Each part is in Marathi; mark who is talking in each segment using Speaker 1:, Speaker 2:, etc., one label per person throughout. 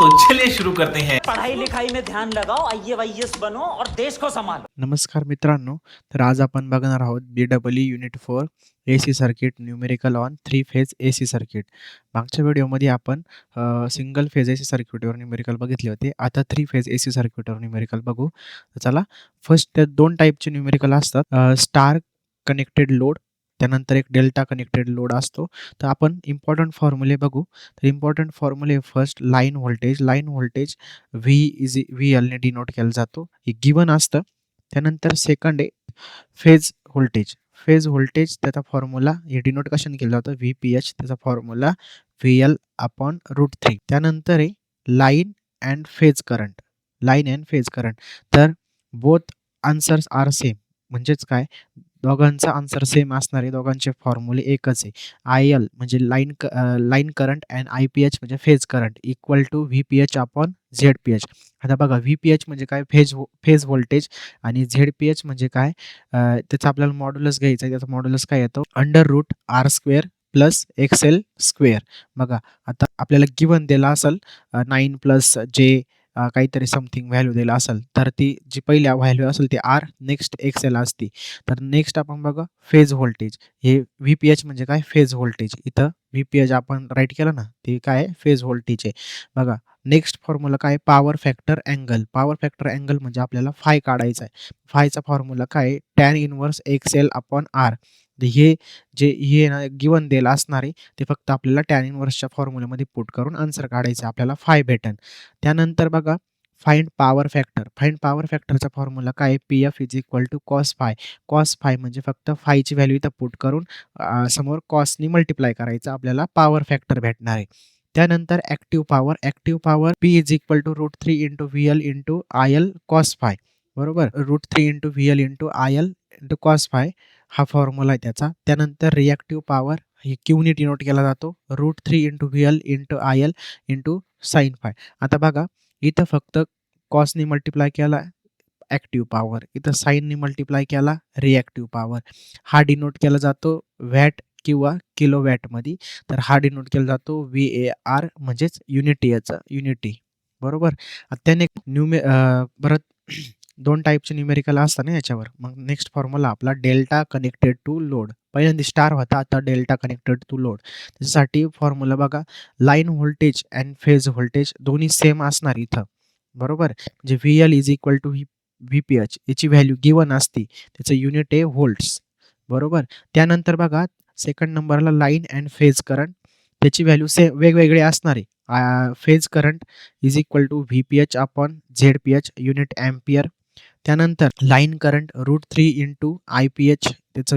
Speaker 1: तो चलिए शुरू करते हैं।
Speaker 2: पढ़ाई लिखाई में ध्यान लगाओ आई एस बनो और देश को संभालो।
Speaker 3: नमस्कार मित्रांनो तर आज आपण बघणार आहोत B W unit four A C circuit numerical on three phase A C circuit मागच्या व्हिडिओमध्ये आपण सिंगल फेज ए सी सर्किटवर न्यूमेरिकल बघितले होते. आता थ्री फेज ए सी सर्किटवर न्यूमेरिकल बघू. तर चला फर्स्ट त्यात दोन टाईपचे न्यूमेरिकल असतात. स्टार कनेक्टेड लोड त्यानंतर एक डेल्टा कनेक्टेड लोड असतो. तर आपण इम्पॉर्टंट फॉर्म्युले बघू. तर important फॉर्म्युले first line voltage line voltage V is V एलने denote केला जातो. हे गिवन असतं. त्यानंतर सेकंड आहे फेज व्होल्टेज फेज व्होल्टेज त्याचा फॉर्म्युला हे डिनोट कशाने केलं जातं? व्ही पी एच त्याचा formula V L upon root three त्यानंतर आहे line and phase current line and phase current तर बोथ आन्सर्स आर सेम म्हणजेच काय? दोघांचा आन्सर सेम असणार आहे दोघांचे फॉर्म्युले एकच आहे. आय एल म्हणजे लाईन क line current and I P H म्हणजे phase current equal to V P H upon Z P H आता बघा व्ही पी एच म्हणजे काय? फेज फेज व्होल्टेज आणि झेड पी एच म्हणजे काय? त्याचं आपल्याला मॉड्युलस घ्यायचं आहे. त्याचा मॉड्युलस काय येतो? Under root R square plus X L square बघा आता आपल्याला गिवन दिला असेल नाईन प्लस जे काहीतरी समथिंग व्हॅल्यू दिला असेल तर ती जी पहिल्या व्हॅल्यू असेल ती आर नेक्स्ट एक्सेल असते. तर नेक्स्ट आपण बघा फेज व्होल्टेज हे व्ही पी एच म्हणजे काय? फेज व्होल्टेज इथं व्ही पी एच आपण राईट केलं ना ते काय? फेज व्होल्टेज आहे. बघा नेक्स्ट फॉर्म्युला काय? Power factor angle power factor angle म्हणजे आपल्याला फाय काढायचा आहे. फायचा फॉर्म्युला काय? Tan inverse X L upon R हे जे हे ना गिवन देल असणारे ते फक्त आपल्याला टॅन इनवर्सच्या फॉर्म्युल्यामध्ये पुट करून आन्सर काढायचं आपल्याला फाय भेटन. त्यानंतर बघा find power factor find power फॅक्टरचा formula काय P F is equal to cos phi cos phi म्हणजे फक्त फायची व्हॅल्यू इथं पुट करून समोर कॉसनी मल्टिप्लाय करायचं आपल्याला पॉवर फॅक्टर भेटणार आहे. त्यानंतर active power active power P is equal to root three into V L into I L cos phi बरोबर? Root three into V L into I L into cos phi हा फॉर्म्युला आहे त्याचा. त्यानंतर रिॲक्टिव्ह पॉवर हे क्यूनी डिनोट केला जातो. Root three into V L into I L into sine phi आता बघा इथं फक्त कॉसनी मल्टिप्लाय केला ॲक्टिव्ह पॉवर इथं साईननी मल्टिप्लाय केला रिॲक्टिव्ह पॉवर हा डिनोट केला जातो वॅट किंवा किलो वॅटमध्ये तर हा डिनोट केला जातो व्ही ए आर म्हणजेच युनिटी याचा. युनिटी बरोबर? त्याने न्यूमे परत दोन टाईपचे न्यूमेरिकल असतात ना याच्यावर. मग नेक्स्ट फॉर्म्युला आपला डेल्टा कनेक्टेड टू लोड पहिल्यांदा स्टार होता आता डेल्टा कनेक्टेड टू लोड त्याच्यासाठी फॉर्म्युला बघा line voltage and phase voltage दोन्ही सेम असणार इथं. बरोबर? म्हणजे V L is equal to V P H याची व्हॅल्यू गिवन असते त्याचं युनिट आहे व्होल्ट्स बरोबर? त्यानंतर बघा सेकंड नंबरला लाईन अँड फेज करंट त्याची व्हॅल्यू से वेगवेगळे असणार. आहे phase current is equal to V P H upon Z P H unit ampere त्यानंतर line current root three into I P H त्याचं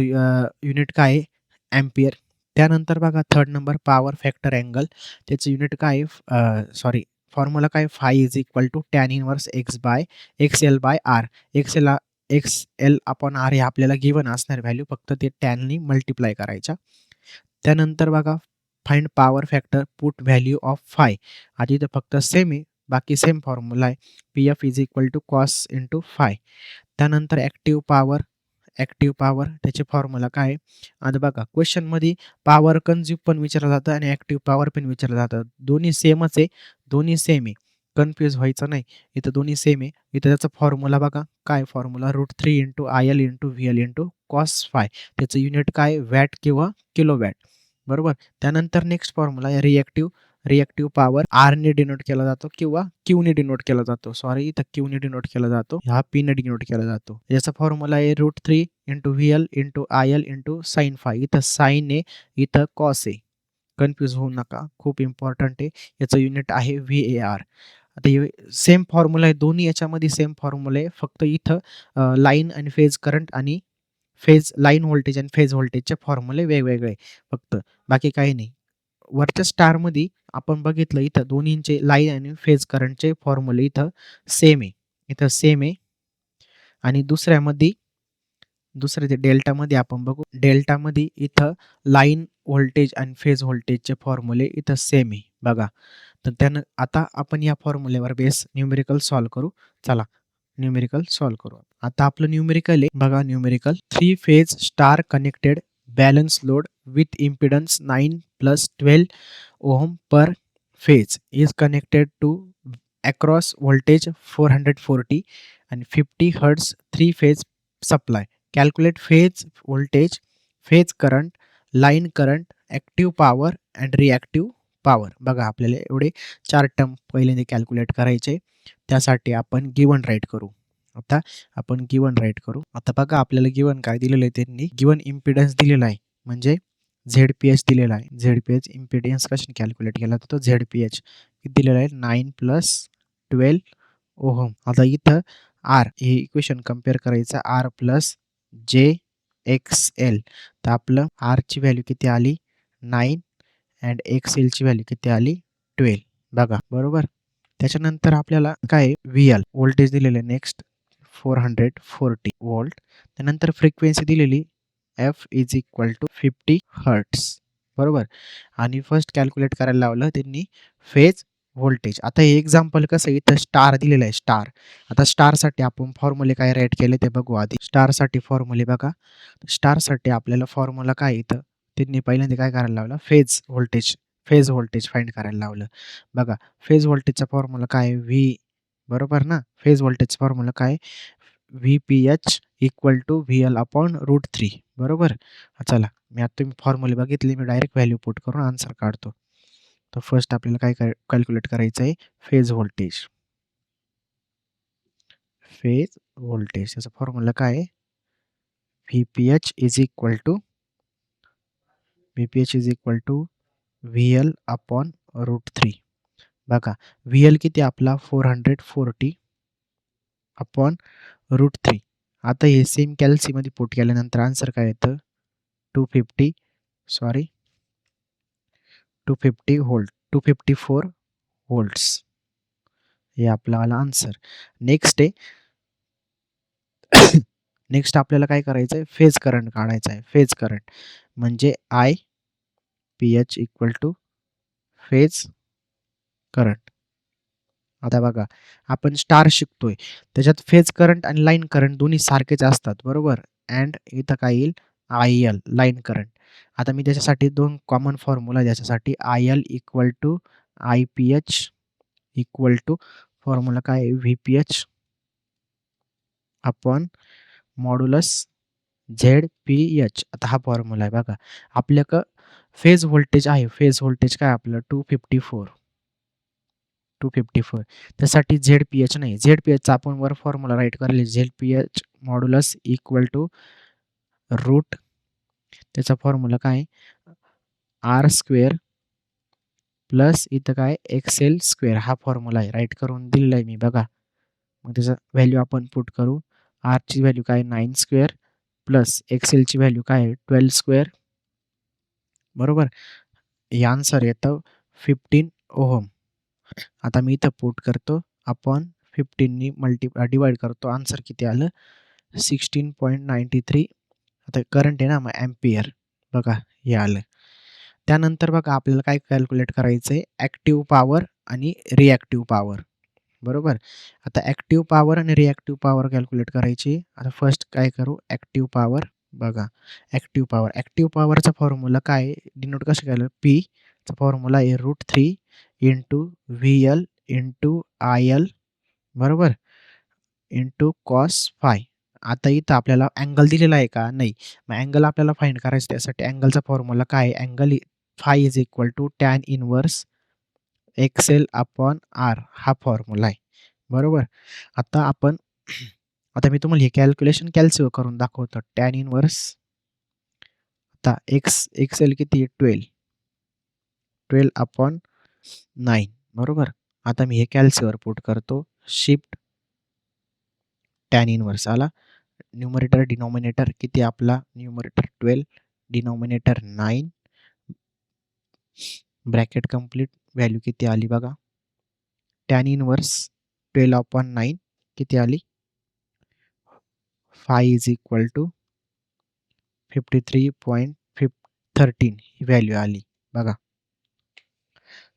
Speaker 3: युनिट काय आहे? ॲम्पियर त्यानंतर बघा third number power factor angle त्याचं युनिट काय आहे? सॉरी फॉर्म्युला काय phi is equal to tan inverse X by X L by R. X L X L upon R हे आपल्याला गिवन असणार व्हॅल्यू फक्त ते टॅननी मल्टिप्लाय करायच्या त्यानंतर बघा find power factor put value of phi. आधी तर फक्त सेम आहे बाकी सेम फॉर्म्युला आहे. P F is equal to cos into phi त्यानंतर ॲक्टिव्ह पॉवर ॲक्टिव्ह पॉवर त्याचे फॉर्म्युला काय आता बघा क्वेश्चनमध्ये पॉवर कन्झ्युम पण विचारलं जातं आणि ॲक्टिव्ह पॉवर पण विचारलं जातं. दोन्ही सेमच आहे दोन्ही सेम आहे. कन्फ्यूज व्हायचं नाही. इथं दोन्ही सेम आहे. इथं त्याचा फॉर्म्युला बघा. काय formula root three into I L into V L into cos phi त्याचं युनिट काय? वॅट किंवा किलो वॅट बरोबर? त्यानंतर नेक्स्ट फॉर्म्युला आहे रिॲक्टिव्ह रिॲक्टिव्ह पॉवर आरने डिनोट केला जातो किंवा क्यूने डिनोट केला जातो. सॉरी इथं क्यूने डिनोट केला जातो. हा पीने डिनोट केला जातो. याचा फॉर्म्युला आहे root three into V L into I L into sine phi इथं साईन आहे इथं कॉस आहे कन्फ्यूज होऊ नका. खूप इम्पॉर्टंट आहे. याचं युनिट आहे व्ही ए आर आता सेम फॉर्म्युला आहे. दोन्ही याच्यामध्ये सेम फॉर्म्युला आहे. फक्त इथं लाईन आणि फेज करंट आणि फेज लाईन व्होल्टेज आणि फेज व्होल्टेजचे फॉर्म्युले वेगवेगळे फक्त. बाकी काही नाही. वरच्या स्टारमध्ये आपण बघितलं इथं दोन्हींचे लाईन आणि फेज करंटचे फॉर्म्युले इथं सेम आहे. इथं सेम आहे. आणि दुसऱ्यामध्ये दुसऱ्या ते डेल्टामध्ये आपण बघू. डेल्टामध्ये इथं लाईन व्होल्टेज आणि फेज व्होल्टेजचे फॉर्म्युले इथं सेम आहे. बघा. तर त्यानं आता आपण या फॉर्म्युलेवर बेस न्यूमेरिकल सॉल्व करू. चला न्यूमेरिकल सॉल्व करू. आता आपलं न्यूमेरिकल आहे. बघा numerical three phase star connected balance load with impedance nine plus twelve ohm per phase is connected to across voltage four hundred forty आणि fifty hertz three phase supply calculate phase voltage phase current line current active power and reactive power बघा आपल्याला एवढे चार टर्म पहिल्यांदा कॅल्क्युलेट करायचे. त्यासाठी आपण गिवन राईट करू. आता आपण गिवन राईट करू. आता बघा आपल्याला गिवन काय दिलेलं आहे त्यांनी? गिवन इम्पिडन्स दिलेला आहे. म्हणजे झेड पी एच दिलेला आहे. झेड पी एच इम्पिडियन्स कशाने कॅल्क्युलेट केला तर तो झेड पी एच दिलेला आहे? Nine plus twelve ohm. आता इथं आर हे इक्वेशन कंपेअर करायचं. R plus J X L तर आपलं आरची व्हॅल्यू किती आली? नाईन अँड एक्स एलची व्हॅल्यू किती आली? ट्वेल्व बघा. बरोबर? त्याच्यानंतर आपल्याला काय व्ही एल व्होल्टेज आहे. Next four hundred forty volt त्यानंतर फ्रिक्वेन्सी दिलेली F is equal to fifty hertz बरोबर? आणि फर्स्ट कॅल्क्युलेट करायला लावलं त्यांनी फेज व्होल्टेज आता हे एक्झाम्पल कसं इथं स्टार दिलेलं आहे स्टार आता स्टारसाठी आपण फॉर्म्युले काय राईट केले ते बघू आधी. स्टारसाठी फॉर्म्युले बघा. स्टारसाठी आपल्याला फॉर्म्युला काय इथं? त्यांनी पहिल्यांदा काय करायला लावलं? Phase voltage phase voltage find करायला लावलं. बघा फेज व्होल्टेजचा फॉर्म्युला काय व्ही बरोबर ना? फेज व्होल्टेज फॉर्म्युला काय? V P H equal to V L upon root three बरोबर चला. मी आता तुम्ही फॉर्म्युले बघितली मी डायरेक्ट व्हॅल्यू पुट करून आन्सर काढतो. तर फर्स्ट आपल्याला काय काय कॅल्क्युलेट करायचं आहे? Phase voltage. Phase voltage. याचा फॉर्म्युला काय आहे? V P H is equal to V P H is equal to V L upon root three बघा व्ही एल किती आपला? Four hundred forty upon root three आता हे सेम कॅल्सीमध्ये पुट केल्यानंतर आन्सर काय येतं? Two fifty sorry two fifty volt two fifty four volts हे आपला आन्सर नेक्स्ट आहे. नेक्स्ट आपल्याला काय करायचं आहे? फेज करंट काढायचा आहे. फेज करंट म्हणजे I P H equal to phase current आता बघा आपण स्टार शिकतोय. त्याच्यात फेज करंट आणि लाईन करंट दोन्ही सारखेच असतात बरोबर? अँड इथं काय येईल? आय एल लाईन करंट आता मी त्याच्यासाठी दोन कॉमन फॉर्म्युला त्याच्यासाठी I L equal to I P H equal to formula काय व्ही पी एच आपण मॉड्युलस झेड पी एच आता हा फॉर्म्युला आहे बघा. आपल्याकडं फेज व्होल्टेज आहे. फेज व्होल्टेज काय आपलं? Two fifty four two fifty four त्यासाठी झेड पी एच नाही. झेड पी एचचा आपण वर फॉर्म्युला राईट करेल. Z P H modulus equal to root त्याचा फॉर्म्युला काय? आर स्क्वेअर प्लस इथं काय? एक्सेल स्क्वेअर हा फॉर्म्युला आहे. राईट करून दिलेला आहे मी. बघा. मग त्याचा व्हॅल्यू आपण पुट करू. आरची व्हॅल्यू काय? नाईन स्क्वेअर प्लस एक्सेलची व्हॅल्यू काय? आहे ट्वेल्व स्क्वेअर बरोबर? हे आन्सर येतं फिफ्टीन ओहम आता मी इथं पुट करतो. आपण फिफ्टीननी मल्टी डिवाइड करतो. आन्सर किती आलं? सिक्स्टीन पॉईंट नाईंटी थ्री आता करंट आहे ना मग ॲम्पियर बघा हे आलं. त्यानंतर बघा आपल्याला काय कॅल्क्युलेट करायचं आहे ॲक्टिव्ह पॉवर आणि रिॲक्टिव्ह पॉवर बरोबर? आता ॲक्टिव्ह पॉवर आणि रिॲक्टिव्ह पॉवर कॅल्क्युलेट करायची. आता फर्स्ट काय करू? ॲक्टिव्ह पॉवर बघा ॲक्टिव्ह पॉवर ॲक्टिव्ह पॉवरचा फॉर्म्युला काय डिनोट कसं केलं? पी चा फॉर्म्युला आहे root three into V L into I L बरोबर? इंटू कॉस फाय आता इथं आपल्याला अँगल दिलेला आहे का? नाही. मग अँगल आपल्याला फाईंड करायचं त्यासाठी अँगलचा फॉर्म्युला काय आहे? Angle phi is equal to tan inverse X L upon R हा फॉर्म्युला आहे. बरोबर? आता आपण आता मी तुम्हाला हे कॅल्क्युलेशन कॅल्सिओ करून दाखवतो. टॅन इनवर्स आता एक्स एक्सेल किती? Twelve twelve upon nine. बरोबर? आता मी हे कॅल्सिओवर पुट करतो. शिफ्ट टॅन इनवर्स आला. न्यूमरेटर, डिनॉमिनेटर, किती आपला? Numerator twelve, denominator nine. Bracket complete. Value किती आली बघा? टॅन इनवर्स ट्वेल्व अपॉन किती आली? Phi is equal to fifty three point फिफ, thirteen. Value आली. बघा.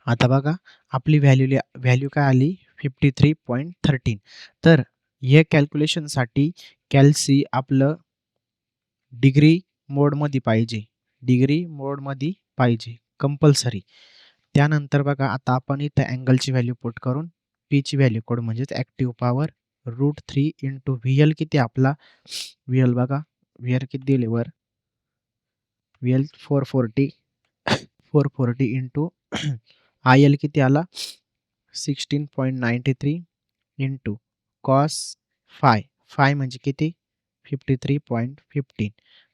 Speaker 3: आता बघा आपली व्हॅल्यू व्हॅल्यू काय आली? फिफ्टी थ्री पॉईंट थर्टीन तर हे कॅल्क्युलेशनसाठी कॅल्सी आपलं डिग्री मोडमध्ये पाहिजे. डिग्री मोडमध्ये पाहिजे. कंपल्सरी त्यानंतर बघा आता आपण इथं अँगलची व्हॅल्यू पुट करून पीची व्हॅल्यू कोड म्हणजेच active power root three into V L किती आपला? व्ही एल बघा व्ही एल किती दिले वर? V L four forty four forty into I L किती आला? Sixteen point ninety three into cos phi. Phi म्हणजे किती? Fifty three point fifteen.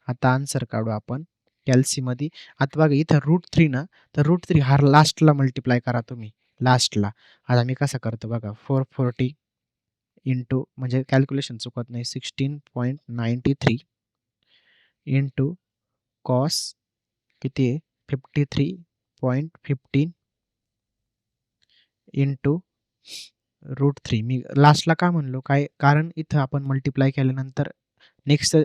Speaker 3: आता आन्सर काढू आपण कॅल्सीमध्ये आता बघा इथं रूट थ्री ना तर रूट थ्री हा लास्टला मल्टिप्लाय करा तुम्ही. लास्टला. आता मी कसं करतो बघा फोर फोर्टी इंटू म्हणजे कॅल्क्युलेशन चुकत नाही sixteen point ninety three into cos किती आहे? Fifty three point fifteen into root three मी लास्टला का म्हणलो? काय कारण इथं आपण मल्टिप्लाय केल्यानंतर नेक्स्ट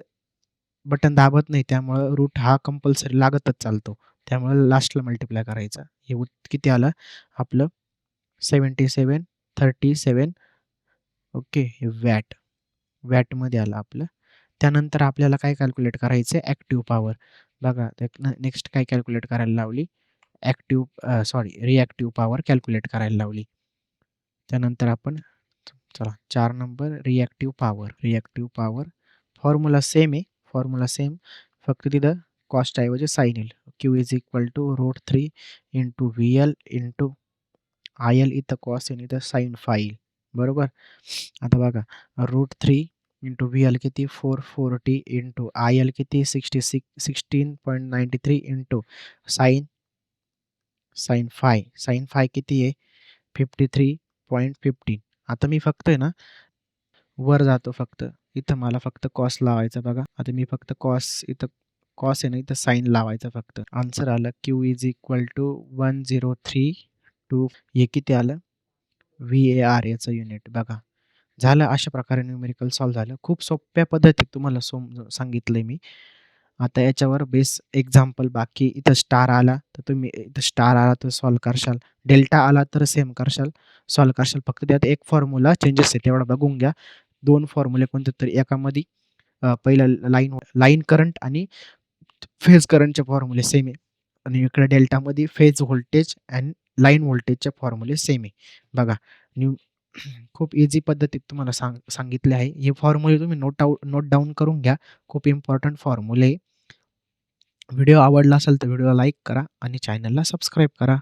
Speaker 3: बटन दाबत नाही त्यामुळं रूट हा कंपल्सरी लागतच चालतो. त्यामुळं लास्टला मल्टिप्लाय करायचा. हे किती आलं? आपलं seventy seven thirty seven okay हे वॅट. वॅटमध्ये आलं आपलं. त्यानंतर आपल्याला काय कॅल्क्युलेट करायचं आहे ॲक्टिव्ह पॉवर बघा नेक्स्ट काय कॅल्क्युलेट करायला लावली? Active sorry reactive power calculate करायला लावली. त्यानंतर आपण चला चार number reactive power reactive power. Formula same आहे फॉर्म्युला सेम. फक्त तिथं कॉस्ट ऐवजी साईन येईल. Q is equal to root three into V L into I L इथं कॉस्ट येईल इथं साईन फाय येईल. बरोबर? आता बघा root three into V L किती? Four forty into I L किती? Sixty six sixteen point ninety three into sine sine phi. Sine phi किती आहे? Fifty three point fifteen. आता मी फक्त आहे ना वर जातो फक्त. इथं मला फक्त कॉस लावायचा बघा. आता मी फक्त कॉस इथं कॉस आहे ना इथं साईन लावायचा फक्त. आन्सर आलं Q is equal to one zero three two. हे किती आलं? व्ही ए आर याचं युनिट बघा. झालं अशा प्रकारे न्यूमेरिकल सॉल्व झालं. खूप सोप्या पद्धतीत तुम्हाला सोम सांगितलं मी. आता याच्यावर बेस एक्झाम्पल बाकी इथं स्टार आला तर तुम्ही इथं स्टार आला तर सॉल्व करशाल. डेल्टा आला तर सेम करशाल सॉल्व करशाल. फक्त त्यात एक फॉर्म्युला चेंजेस आहे तेवढा बघून घ्या. दोन फॉर्म्युले कोणते तरी एकामध्ये पहिलं लाईन लाईन करंट आणि फेज करंटचे फॉर्म्युले सेम आहे. आणि इकडे डेल्टामध्ये फेज व्होल्टेज अँड लाईन व्होल्टेजचे फॉर्म्युले सेम आहे. बघा न्यू खूप इझी पद्धतीत तुम्हाला सांग सांगितले आहे. हे फॉर्म्युले तुम्ही नोट आउट नोट डाऊन करून घ्या. खूप इम्पॉर्टंट फॉर्म्युले व्हिडिओ आवडला असेल तर व्हिडिओला लाईक करा आणि चॅनलला सबस्क्राईब करा.